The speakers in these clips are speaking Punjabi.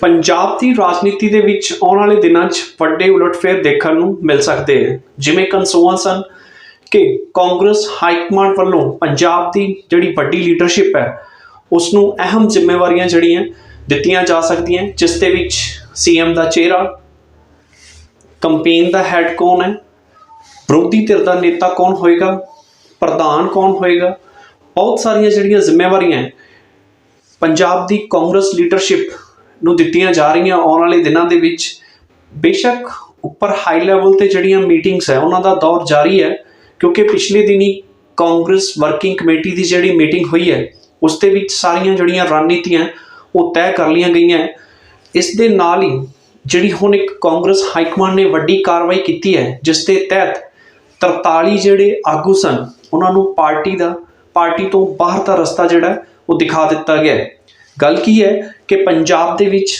ਪੰਜਾਬ ਦੀ ਰਾਜਨੀਤੀ ਦੇ ਵਿੱਚ ਆਉਣ ਵਾਲੇ ਦਿਨਾਂ 'ਚ ਵੱਡੇ ਉਲਟਫੇਰ ਦੇਖਣ ਨੂੰ ਮਿਲ ਸਕਦੇ ਹੈ ਜਿਵੇਂ ਕਨਸੋਆਂ ਸਨ ਕਿ ਕਾਂਗਰਸ ਹਾਈ ਕਮਾਂਡ ਵੱਲੋਂ ਪੰਜਾਬ ਦੀ ਜਿਹੜੀ ਵੱਡੀ ਲੀਡਰਸ਼ਿਪ ਹੈ ਉਸ ਨੂੰ ਅਹਿਮ ਜ਼ਿੰਮੇਵਾਰੀਆਂ ਜਿਹੜੀਆਂ ਦਿੱਤੀਆਂ ਜਾ ਸਕਦੀਆਂ, ਜਿਸ ਦੇ ਵਿੱਚ ਸੀਐਮ ਦਾ ਚਿਹਰਾ, ਕੰਪੇਨ ਦਾ ਹੈੱਡ ਕੌਣ ਹੈ, ਵਿਰੋਧੀ ਧਿਰ ਦਾ ਨੇਤਾ ਕੌਣ ਹੋਏਗਾ, ਪ੍ਰਧਾਨ ਕੌਣ ਹੋਏਗਾ, ਬਹੁਤ ਸਾਰੀਆਂ ਜਿਹੜੀਆਂ ਜ਼ਿੰਮੇਵਾਰੀਆਂ ਪੰਜਾਬ ਦੀ ਕਾਂਗਰਸ ਲੀਡਰਸ਼ਿਪ ਨੂੰ ਦਿੱਤੀਆਂ ਜਾ ਰਹੀਆਂ ਆਉਣ ਵਾਲੇ ਦਿਨਾਂ ਦੇ ਵਿੱਚ, ਬੇਸ਼ੱਕ ਉੱਪਰ ਹਾਈ ਲੈਵਲ ਤੇ ਜਿਹੜੀਆਂ ਮੀਟਿੰਗਸ ਹੈ, ਉਹਨਾਂ ਦਾ ਦੌਰ ਜਾਰੀ ਹੈ, ਕਿਉਂਕਿ ਪਿਛਲੇ ਦਿਨੀ ਕਾਂਗਰਸ ਵਰਕਿੰਗ ਕਮੇਟੀ ਦੀ ਜਿਹੜੀ ਮੀਟਿੰਗ ਹੋਈ ਹੈ, ਉਸ ਦੇ ਵਿੱਚ ਸਾਰੀਆਂ ਜਿਹੜੀਆਂ ਰਣਨੀਤੀਆਂ ਉਹ ਤੈਅ ਕਰ ਲਈਆਂ ਗਈਆਂ ਹੈ। ਇਸ ਦੇ ਨਾਲ ਹੀ ਜਿਹੜੀ ਹੁਣ ਇੱਕ ਕਾਂਗਰਸ ਹਾਈ ਕਮਾਂਡ ਨੇ ਵੱਡੀ ਕਾਰਵਾਈ ਕੀਤੀ ਹੈ, ਜਿਸ ਦੇ ਤਹਿਤ 43 ਜਿਹੜੇ ਆਗੂ ਸਨ, ਉਹਨਾਂ ਨੂੰ ਪਾਰਟੀ ਦਾ, ਪਾਰਟੀ ਤੋਂ ਬਾਹਰ ਦਾ ਰਸਤਾ ਜਿਹੜਾ, ਉਹ ਦਿਖਾ ਦਿੱਤਾ ਗਿਆ ਹੈ ਗੱਲ ਕੀ ਹੈ ਕਿ ਪੰਜਾਬ ਦੇ ਵਿੱਚ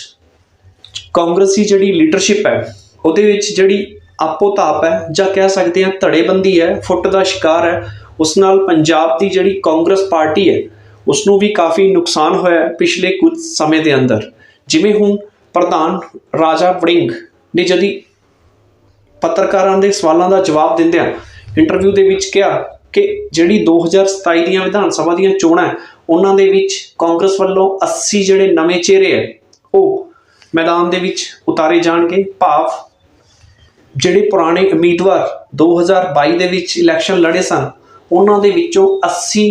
ਕਾਂਗਰਸੀ ਜਿਹੜੀ ਲੀਡਰਸ਼ਿਪ ਹੈ, ਉਹਦੇ ਵਿੱਚ ਜਿਹੜੀ ਆਪੋ ਤਾਪ ਹੈ ਜਾਂ ਕਹਿ ਸਕਦੇ ਹਾਂ ਧੜੇਬੰਦੀ ਹੈ, ਫੁੱਟ ਦਾ ਸ਼ਿਕਾਰ ਹੈ, ਉਸ ਨਾਲ ਪੰਜਾਬ ਦੀ ਜਿਹੜੀ ਕਾਂਗਰਸ ਪਾਰਟੀ ਹੈ ਉਸ ਨੂੰ ਵੀ ਕਾਫੀ ਨੁਕਸਾਨ ਹੋਇਆ ਪਿਛਲੇ ਕੁਝ ਸਮੇਂ ਦੇ ਅੰਦਰ। ਜਿਵੇਂ ਹੁਣ ਪ੍ਰਧਾਨ ਰਾਜਾ ਵੜਿੰਗ ਨੇ ਜਦੀ ਪੱਤਰਕਾਰਾਂ ਦੇ ਸਵਾਲਾਂ ਦਾ ਜਵਾਬ ਦਿੰਦਿਆਂ ਇੰਟਰਵਿਊ ਦੇ ਵਿੱਚ ਕਿਹਾ ਕਿ ਜਿਹੜੀ 2027 ਦੀਆਂ ਵਿਧਾਨ ਸਭਾ ਦੀਆਂ ਚੋਣਾਂ ਉਹਨਾਂ ਦੇ ਵਿੱਚ ਕਾਂਗਰਸ ਵੱਲੋਂ 80 ਜਿਹੜੇ ਨਵੇਂ ਚਿਹਰੇ ਹੈ ਉਹ ਮੈਦਾਨ ਦੇ ਵਿੱਚ ਉਤਾਰੇ ਜਾਣਗੇ। ਭਾਵ ਜਿਹੜੇ ਪੁਰਾਣੇ ਉਮੀਦਵਾਰ 2022 ਦੇ ਵਿੱਚ ਇਲੈਕਸ਼ਨ ਲੜੇ ਸਨ, ਉਹਨਾਂ ਦੇ ਵਿੱਚੋਂ 80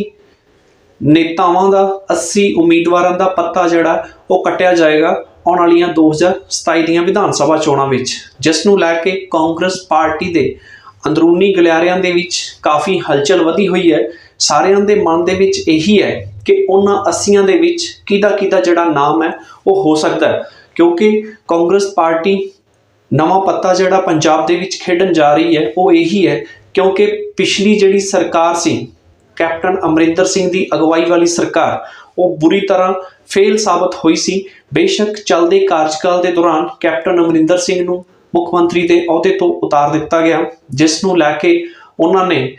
ਨੇਤਾਵਾਂ ਦਾ 80 ਉਮੀਦਵਾਰਾਂ ਦਾ ਪੱਤਾ ਜਿਹੜਾ, ਉਹ ਕੱਟਿਆ ਜਾਏਗਾ ਆਉਣ ਵਾਲੀਆਂ 2027 ਦੀਆਂ ਵਿਧਾਨ ਸਭਾ ਚੋਣਾਂ ਵਿੱਚ, ਜਿਸ ਨੂੰ ਲੈ ਕੇ ਕਾਂਗਰਸ ਪਾਰਟੀ ਦੇ ਅੰਦਰੂਨੀ ਗਲਿਆਰਿਆਂ ਦੇ ਵਿੱਚ ਕਾਫੀ ਹਲਚਲ ਵਧੀ ਹੋਈ ਹੈ। ਸਾਰਿਆਂ ਦੇ ਮਨ ਦੇ ਵਿੱਚ ਇਹੀ ਹੈ ਕਿ ਉਹਨਾਂ 80ਆਂ ਦੇ ਵਿੱਚ ਕਿਹਦਾ ਕਿਹਦਾ ਜਿਹੜਾ ਨਾਮ ਹੈ, ਉਹ ਹੋ ਸਕਦਾ ਹੈ। ਕਿਉਂਕਿ ਕਾਂਗਰਸ ਪਾਰਟੀ ਨਵਾਂ ਪੱਤਾ ਜਿਹੜਾ ਪੰਜਾਬ ਦੇ ਵਿੱਚ ਖੇਡਣ ਜਾ ਰਹੀ ਹੈ, ਉਹ ਇਹੀ ਹੈ, ਕਿਉਂਕਿ ਪਿਛਲੀ ਜਿਹੜੀ ਸਰਕਾਰ ਸੀ, ਕੈਪਟਨ ਅਮਰਿੰਦਰ ਸਿੰਘ ਦੀ ਅਗਵਾਈ ਵਾਲੀ ਸਰਕਾਰ, ਉਹ ਬੁਰੀ ਤਰ੍ਹਾਂ ਫੇਲ ਸਾਬਤ ਹੋਈ ਸੀ। ਬੇਸ਼ੱਕ ਚੱਲਦੇ ਕਾਰਜਕਾਲ ਦੇ ਦੌਰਾਨ ਕੈਪਟਨ ਅਮਰਿੰਦਰ ਸਿੰਘ ਨੂੰ ਮੁੱਖ ਮੰਤਰੀ ਦੇ ਅਹੁਦੇ ਤੋਂ ਉਤਾਰ ਦਿੱਤਾ ਗਿਆ, ਜਿਸ ਨੂੰ ਲੈ ਕੇ ਉਹਨਾਂ ਨੇ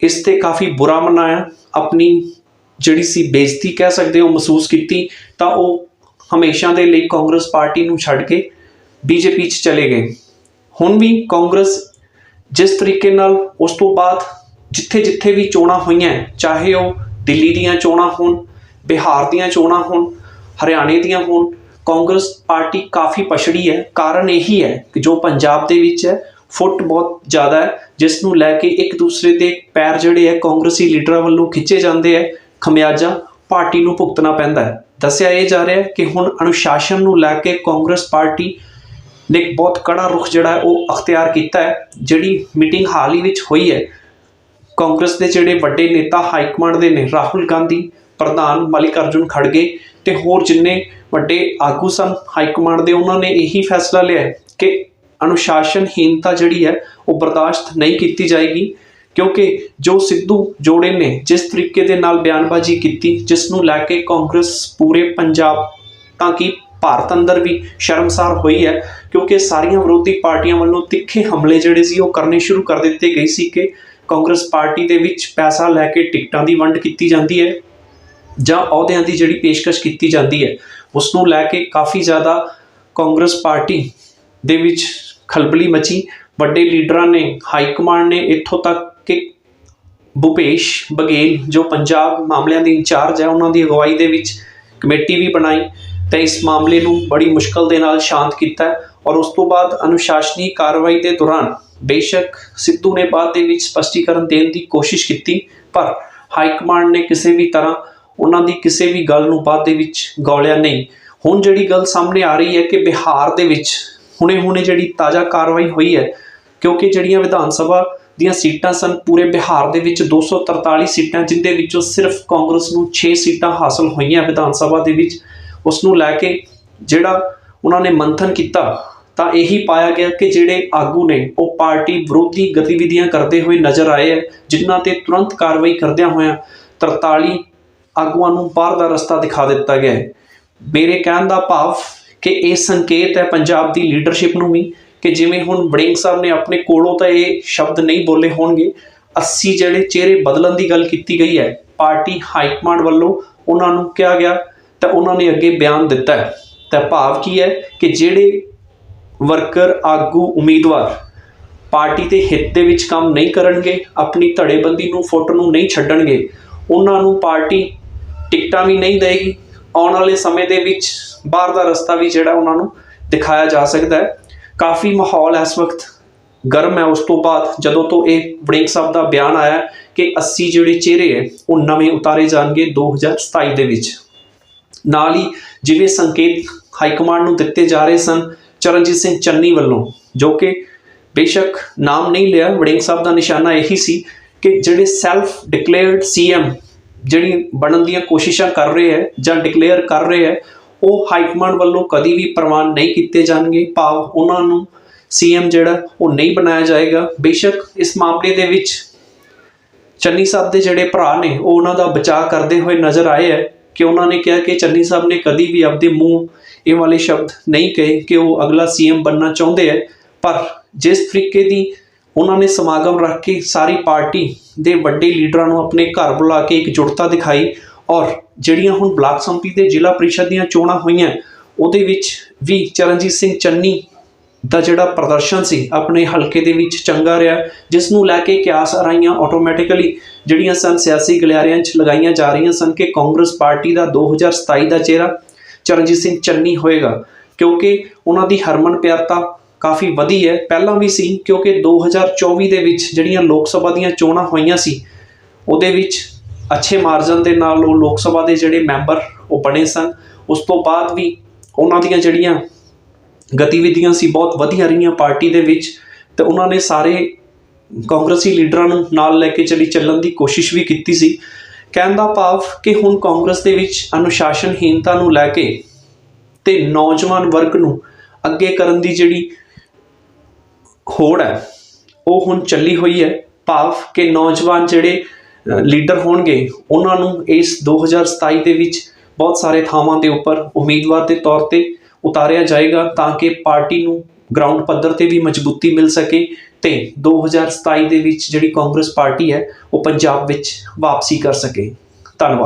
ਇਸ ਤੇ ਕਾਫੀ ਬੁਰਾ ਮਨਾਇਆ। ਆਪਣੀ ਜਿਹੜੀ ਸੀ ਬੇਇੱਜ਼ਤੀ ਕਹਿ ਸਕਦੇ ਹੋ ਮਹਿਸੂਸ ਕੀਤੀ, ਤਾਂ ਉਹ ਹਮੇਸ਼ਾ ਦੇ ਲਈ ਕਾਂਗਰਸ ਪਾਰਟੀ ਨੂੰ ਛੱਡ ਕੇ ਬੀਜੇਪੀ 'ਚ ਚਲੇ ਗਏ। ਹੁਣ ਵੀ ਕਾਂਗਰਸ ਜਿਸ ਤਰੀਕੇ ਨਾਲ ਉਸ ਤੋਂ ਬਾਅਦ ਜਿੱਥੇ ਜਿੱਥੇ ਵੀ ਚੋਣਾਂ ਹੋਈਆਂ, ਚਾਹੇ ਉਹ ਦਿੱਲੀ ਦੀਆਂ ਚੋਣਾਂ ਹੋਣ, ਬਿਹਾਰ ਦੀਆਂ ਚੋਣਾਂ ਹੋਣ, ਹਰਿਆਣੇ ਦੀਆਂ ਹੋਣ, ਕਾਂਗਰਸ ਪਾਰਟੀ ਕਾਫੀ ਪਛੜੀ ਹੈ। ਕਾਰਨ ਇਹੀ ਹੈ ਕਿ ਜੋ ਪੰਜਾਬ ਦੇ ਵਿੱਚ ਹੈ, ਫੁੱਟ ਬਹੁਤ ਜ਼ਿਆਦਾ ਹੈ, ਜਿਸ ਨੂੰ ਲੈ ਕੇ ਇੱਕ ਦੂਸਰੇ ਦੇ ਪੈਰ ਜਿਹੜੇ ਹੈ, ਕਾਂਗਰਸੀ ਲੀਡਰਾਂ ਵੱਲੋਂ ਖਿੱਚੇ ਜਾਂਦੇ ਹੈ। ਖਮਿਆਜਾ ਪਾਰਟੀ ਨੂੰ ਭੁਗਤਣਾ ਪੈਂਦਾ ਹੈ। ਦੱਸਿਆ ਇਹ ਜਾ ਰਿਹਾ ਹੈ ਕਿ ਹੁਣ ਅਨੁਸ਼ਾਸਨ ਨੂੰ ਲੈ ਕੇ ਕਾਂਗਰਸ ਪਾਰਟੀ ਨੇ ਇੱਕ ਬਹੁਤ ਕੜਾ ਰੁਖ ਜਿਹੜਾ ਉਹ ਅਖਤਿਆਰ ਕੀਤਾ ਹੈ। ਜਿਹੜੀ ਮੀਟਿੰਗ ਹਾਲ ਹੀ ਵਿੱਚ ਹੋਈ ਹੈ, ਕਾਂਗਰਸ ਦੇ ਜਿਹੜੇ ਵੱਡੇ ਨੇਤਾ ਹਾਈ ਕਮਾਂਡ ਦੇ ਨੇ, ਰਾਹੁਲ ਗਾਂਧੀ, ਪ੍ਰਧਾਨ ਮਲਿਕ ਅਰਜੁਨ ਖੜਗੇ ਤੇ ਹੋਰ ਜਿੰਨੇ ਵੱਡੇ ਆਗੂ ਸਨ ਹਾਈ ਕਮਾਂਡ ਦੇ, ਉਹਨਾਂ ਨੇ ਇਹੀ ਫੈਸਲਾ ਲਿਆ ਕਿ ਅਨੁਸ਼ਾਸਨਹੀਨਤਾ ਜਿਹੜੀ ਹੈ, ਉਹ ਬਰਦਾਸ਼ਤ ਨਹੀਂ ਕੀਤੀ ਜਾਏਗੀ। ਕਿਉਂਕਿ ਜੋ ਸਿੱਧੂ ਜੋੜੇ ਨੇ, ਜਿਸ ਤਰੀਕੇ ਦੇ ਨਾਲ ਬਿਆਨਬਾਜ਼ੀ ਕੀਤੀ ਜਿਸ ਨੂੰ ਲੈ ਕੇ ਕਾਂਗਰਸ ਪੂਰੇ ਪੰਜਾਬ, ਤਾਂ ਕਿ ਭਾਰਤ ਅੰਦਰ ਵੀ ਸ਼ਰਮਸਾਰ ਹੋਈ ਹੈ, ਕਿਉਂਕਿ ਸਾਰੀਆਂ ਵਿਰੋਧੀ ਪਾਰਟੀਆਂ ਵੱਲੋਂ ਤਿੱਖੇ ਹਮਲੇ ਜਿਹੜੇ ਸੀ, ਉਹ ਕਰਨੇ ਸ਼ੁਰੂ ਕਰ ਦਿੱਤੇ ਗਏ ਸੀ ਕਿ ਕਾਂਗਰਸ ਪਾਰਟੀ ਦੇ ਵਿੱਚ ਪੈਸਾ ਲੈ ਕੇ ਟਿਕਟਾਂ ਦੀ ਵੰਡ ਕੀਤੀ ਜਾਂਦੀ ਹੈ, ਜਾਂ ਅਹੁਦਿਆਂ ਦੀ ਜਿਹੜੀ ਪੇਸ਼ਕਸ਼ ਕੀਤੀ ਜਾਂਦੀ ਹੈ ਉਸ ਨੂੰ ਲੈ ਕੇ ਕਾਫੀ ਜ਼ਿਆਦਾ ਕਾਂਗਰਸ ਪਾਰਟੀ ਦੇ ਵਿੱਚ ਖਲਬਲੀ ਮਚੀ। ਵੱਡੇ ਲੀਡਰਾਂ ਨੇ, ਹਾਈ ਕਮਾਂਡ ਨੇ ਇੱਥੋਂ ਤੱਕ ਭੁਪੇਸ਼ ਬਘੇਲ, ਜੋ ਪੰਜਾਬ ਮਾਮਲਿਆਂ ਦੀ ਇੰਚਾਰਜ ਹੈ, ਉਹਨਾਂ ਦੀ ਅਗਵਾਈ ਦੇ ਵਿੱਚ ਕਮੇਟੀ ਵੀ ਬਣਾਈ ਤੇ ਇਸ ਮਾਮਲੇ ਨੂੰ ਬੜੀ ਮੁਸ਼ਕਲ ਦੇ ਨਾਲ ਸ਼ਾਂਤ ਕੀਤਾ ਔਰ ਉਸ ਤੋਂ ਬਾਅਦ ਅਨੁਸ਼ਾਸਨੀ ਕਾਰਵਾਈ ਦੇ ਦੌਰਾਨ ਬੇਸ਼ੱਕ ਸਿੱਧੂ ਨੇ ਬਾਅਦ ਦੇ ਵਿੱਚ ਸਪਸ਼ਟੀਕਰਨ ਦੇਣ ਦੀ ਕੋਸ਼ਿਸ਼ ਕੀਤੀ, ਪਰ ਹਾਈ ਕਮਾਂਡ ਨੇ ਕਿਸੇ ਵੀ ਤਰ੍ਹਾਂ ਉਹਨਾਂ ਦੀ ਕਿਸੇ ਵੀ ਗੱਲ ਨੂੰ ਬਾਅਦ ਦੇ ਵਿੱਚ ਗੌਲਿਆ ਨਹੀਂ। ਹੁਣ ਜਿਹੜੀ ਗੱਲ ਸਾਹਮਣੇ ਆ ਰਹੀ ਹੈ ਕਿ ਬਿਹਾਰ ਦੇ ਵਿੱਚ ਹੁਣੇ-ਹੁਣੇ ਜਿਹੜੀ ਤਾਜ਼ਾ ਕਾਰਵਾਈ ਹੋਈ ਹੈ, ਕਿਉਂਕਿ ਜਿਹੜੀਆਂ ਵਿਧਾਨ ਸਭਾ ਦੀਆਂ ਸੀਟਾਂ ਸਨ। ਪੂਰੇ ਬਿਹਾਰ ਦੇ ਵਿੱਚ 243 ਸੀਟਾਂ, ਜਿੰਦੇ ਵਿੱਚੋਂ ਸਿਰਫ ਕਾਂਗਰਸ ਨੂੰ 6 ਸੀਟਾਂ ਹਾਸਲ ਹੋਈਆਂ ਵਿਧਾਨ ਸਭਾ ਦੇ ਵਿੱਚ। ਉਸ ਨੂੰ ਲੈ ਕੇ ਜਿਹੜਾ ਉਹਨਾਂ ਨੇ ਮੰਥਨ ਕੀਤਾ, ਤਾਂ ਇਹੀ ਪਾਇਆ ਗਿਆ ਕਿ ਜਿਹੜੇ ਆਗੂ ਨੇ, ਉਹ ਪਾਰਟੀ ਵਿਰੋਧੀ ਗਤੀਵਿਧੀਆਂ ਕਰਦੇ ਹੋਏ ਨਜ਼ਰ ਆਏ ਹੈ, ਜਿਨ੍ਹਾਂ ਤੇ ਤੁਰੰਤ ਕਾਰਵਾਈ ਕਰਦਿਆਂ ਹੋਇਆਂ 43 ਆਗੂਆਂ ਨੂੰ ਬਾਹਰ ਦਾ ਰਸਤਾ ਦਿਖਾ ਦਿੱਤਾ ਗਿਆ ਹੈ। ਮੇਰੇ ਕਹਿਣ ਦਾ ਭਾਵ ਕਿ ਇਹ ਸੰਕੇਤ ਹੈ ਪੰਜਾਬ ਦੀ ਲੀਡਰਸ਼ਿਪ ਨੂੰ ਵੀ। ਕਿ ਜਿਵੇਂ ਹੁਣ ਬੜਿੰਗ ਸਾਹਿਬ ਨੇ ਆਪਣੇ ਕੋਲੋਂ ਤਾਂ ਇਹ ਸ਼ਬਦ ਨਹੀਂ ਬੋਲੇ ਹੋਣਗੇ 80 ਜਿਹੜੇ ਚਿਹਰੇ ਬਦਲਣ ਦੀ ਗੱਲ ਕੀਤੀ ਗਈ ਹੈ, ਪਾਰਟੀ ਹਾਈ ਕਮਾਂਡ ਵੱਲੋਂ ਉਹਨਾਂ ਨੂੰ ਕਿਹਾ ਗਿਆ, ਤਾਂ ਉਹਨਾਂ ਨੇ ਅੱਗੇ ਬਿਆਨ ਦਿੱਤਾ ਹੈ। ਤਾਂ ਭਾਵ ਕੀ ਹੈ ਕਿ ਜਿਹੜੇ ਵਰਕਰ, ਆਗੂ, ਉਮੀਦਵਾਰ ਪਾਰਟੀ ਦੇ ਹਿੱਤ ਦੇ ਵਿੱਚ ਕੰਮ ਨਹੀਂ ਕਰਨਗੇ, ਆਪਣੀ ਧੜੇਬੰਦੀ ਨੂੰ, ਫੁੱਟ ਨੂੰ ਨਹੀਂ ਛੱਡਣਗੇ, ਉਹਨਾਂ ਨੂੰ ਪਾਰਟੀ ਟਿਕਟਾਂ ਵੀ ਨਹੀਂ ਦੇਗੀ ਆਉਣ ਵਾਲੇ ਸਮੇਂ ਦੇ ਵਿੱਚ ਬਾਹਰ ਦਾ ਰਸਤਾ ਵੀ ਜਿਹੜਾ ਉਹਨਾਂ ਨੂੰ ਦਿਖਾਇਆ ਜਾ ਸਕਦਾ ਹੈ। ਕਾਫੀ ਮਾਹੌਲ ਇਸ ਵਕਤ। ਗਰਮ ਹੈ ਉਸ ਤੋਂ ਬਾਅਦ, ਜਦੋਂ ਤੋਂ ਇਹ ਵੜਿੰਗ ਸਾਹਿਬ ਦਾ ਬਿਆਨ ਆਇਆ ਕਿ 80 ਜਿਹੜੇ ਚਿਹਰੇ ਹੈ, ਉਹ ਨਵੇਂ ਉਤਾਰੇ ਜਾਣਗੇ 2027 ਦੇ ਵਿੱਚ। ਨਾਲ ਹੀ ਜਿਵੇਂ ਸੰਕੇਤ ਹਾਈ ਕਮਾਂਡ ਨੂੰ ਦਿੱਤੇ ਜਾ ਰਹੇ ਸਨ ਚਰਨਜੀਤ ਸਿੰਘ ਚੰਨੀ ਵੱਲੋਂ, ਜੋ ਕਿ ਬੇਸ਼ੱਕ ਨਾਮ ਨਹੀਂ ਲਿਆ ਵੜਿੰਗ ਸਾਹਿਬ ਦਾ ਨਿਸ਼ਾਨਾ ਇਹੀ ਸੀ ਕਿ ਜਿਹੜੇ ਸੈਲਫ ਡਿਕਲੇਅਰਡ ਸੀਐਮ ਜਿਹੜੀ ਬਣਨ ਦੀਆਂ ਕੋਸ਼ਿਸ਼ਾਂ ਕਰ ਰਹੇ ਹੈ ਜਾਂ ਡਿਕਲੇਅਰ ਕਰ ਰਹੇ ਹੈ ਉਹ ਹਾਈ ਕਮਾਂਡ ਵੱਲੋਂ ਕਦੀ ਵੀ ਪ੍ਰਵਾਨ ਨਹੀਂ ਕੀਤੇ ਜਾਣਗੇ। ਭਾਵ ਉਹਨਾਂ ਨੂੰ ਸੀਐਮ ਜਿਹੜਾ, ਉਹ ਨਹੀਂ ਬਣਾਇਆ ਜਾਏਗਾ। ਬੇਸ਼ੱਕ ਇਸ ਮਾਮਲੇ ਦੇ ਵਿੱਚ ਚੰਨੀ ਸਾਹਿਬ ਦੇ ਜਿਹੜੇ ਭਰਾ ਨੇ, ਉਹ ਉਹਨਾਂ ਦਾ ਬਚਾਅ ਕਰਦੇ ਹੋਏ ਨਜ਼ਰ ਆਏ ਹੈ ਕਿ ਉਹਨਾਂ ਨੇ ਕਿਹਾ ਕਿ ਚੰਨੀ ਸਾਹਿਬ ਨੇ ਕਦੀ ਵੀ ਆਪਦੇ ਮੂੰਹ ਇਹ ਵਾਲੇ ਸ਼ਬਦ ਨਹੀਂ ਕਹੇ ਕਿ ਉਹ ਅਗਲਾ ਸੀਐਮ ਬਣਨਾ ਚਾਹੁੰਦੇ ਹੈ। ਪਰ ਜਿਸ ਤਰੀਕੇ ਦੀ ਉਹਨਾਂ ਨੇ ਸਮਾਗਮ ਰੱਖ ਕੇ ਸਾਰੀ ਪਾਰਟੀ ਦੇ ਵੱਡੇ ਲੀਡਰਾਂ ਨੂੰ ਆਪਣੇ ਘਰ ਬੁਲਾ ਕੇ ਇੱਕ ਜੁੜਤਾ ਦਿਖਾਈ ਔਰ ਜਿਹੜੀਆਂ ਹੁਣ ਬਲਾਕ ਸੰਮਤੀ ਦੇ ਜ਼ਿਲ੍ਹਾ ਪ੍ਰੀਸ਼ਦ ਦੀਆਂ ਚੋਣਾਂ ਹੋਈਆਂ, ਉਹਦੇ ਵਿੱਚ ਵੀ ਚਰਨਜੀਤ ਸਿੰਘ ਚੰਨੀ ਦਾ ਜਿਹੜਾ ਪ੍ਰਦਰਸ਼ਨ ਸੀ, ਆਪਣੇ ਹਲਕੇ ਦੇ ਵਿੱਚ ਚੰਗਾ ਰਿਹਾ, ਜਿਸ ਨੂੰ ਲੈ ਕੇ ਕਿਆਸ ਅਰਾਈਆਂ ਆਟੋਮੈਟਿਕਲੀ ਜਿਹੜੀਆਂ ਸਨ ਸਿਆਸੀ ਗਲਿਆਰਿਆਂ 'ਚ ਲਗਾਈਆਂ ਜਾ ਰਹੀਆਂ ਸਨ ਕਿ ਕਾਂਗਰਸ ਪਾਰਟੀ ਦਾ 2027 ਦਾ ਚਿਹਰਾ ਚਰਨਜੀਤ ਸਿੰਘ ਚੰਨੀ ਹੋਏਗਾ। ਕਿਉਂਕਿ ਉਹਨਾਂ ਦੀ ਹਰਮਨ ਪਿਆਰਤਾ ਕਾਫੀ ਵਧੀ ਹੈ। ਪਹਿਲਾਂ ਵੀ ਸੀ, ਕਿਉਂਕਿ 2024 ਦੇ ਵਿੱਚ ਜਿਹੜੀਆਂ ਲੋਕ ਸਭਾ ਦੀਆਂ ਚੋਣਾਂ ਹੋਈਆਂ ਸੀ, ਉਹਦੇ ਵਿੱਚ ਅੱਛੇ ਮਾਰਜਨ ਦੇ ਨਾਲ ਉਹ ਲੋਕ ਸਭਾ ਦੇ ਜਿਹੜੇ ਮੈਂਬਰ ਉਹ ਬਣੇ ਸਨ। ਉਸ ਤੋਂ ਬਾਅਦ ਵੀ ਉਹਨਾਂ ਦੀਆਂ ਜਿਹੜੀਆਂ ਗਤੀਵਿਧੀਆਂ ਸੀ ਬਹੁਤ ਵਧੀਆ ਰਹੀਆਂ ਪਾਰਟੀ ਦੇ ਵਿੱਚ ਤੇ ਉਹਨਾਂ ਨੇ ਸਾਰੇ ਕਾਂਗਰਸੀ ਲੀਡਰਾਂ ਨੂੰ ਨਾਲ ਲੈ ਕੇ ਚਲੀ ਚੱਲਣ ਦੀ ਕੋਸ਼ਿਸ਼ ਵੀ ਕੀਤੀ ਸੀ। ਕਹਿਣ ਦਾ ਭਾਵ ਕਿ ਹੁਣ ਕਾਂਗਰਸ ਦੇ ਵਿੱਚ ਅਨੁਸ਼ਾਸਨਹੀਨਤਾ ਨੂੰ ਲੈ ਕੇ ਤੇ ਨੌਜਵਾਨ ਵਰਗ ਨੂੰ ਅੱਗੇ ਕਰਨ ਦੀ ਜਿਹੜੀ ਖੋੜ ਹੈ, ਉਹ ਹੁਣ ਚੱਲੀ ਹੋਈ ਹੈ। ਭਾਵ ਕਿ ਨੌਜਵਾਨ ਜਿਹੜੇ ਲੀਡਰ ਹੋਣਗੇ, ਉਹਨਾਂ ਨੂੰ ਇਸ 2027 ਦੇ ਵਿੱਚ ਬਹੁਤ ਸਾਰੇ ਥਾਵਾਂ ਦੇ ਉੱਪਰ ਉਮੀਦਵਾਰ ਦੇ ਤੌਰ ਤੇ ਉਤਾਰਿਆ ਜਾਏਗਾ ਤਾਂ ਕਿ ਪਾਰਟੀ ਨੂੰ ਗਰਾਊਂਡ ਪੱਧਰ ਤੇ ਵੀ ਮਜ਼ਬੂਤੀ ਮਿਲ ਸਕੇ ਤੇ 2027 ਦੇ ਵਿੱਚ ਜਿਹੜੀ ਕਾਂਗਰਸ ਪਾਰਟੀ ਹੈ, ਉਹ ਪੰਜਾਬ ਵਿੱਚ ਵਾਪਸੀ ਕਰ ਸਕੇ। ਧੰਨਵਾਦ।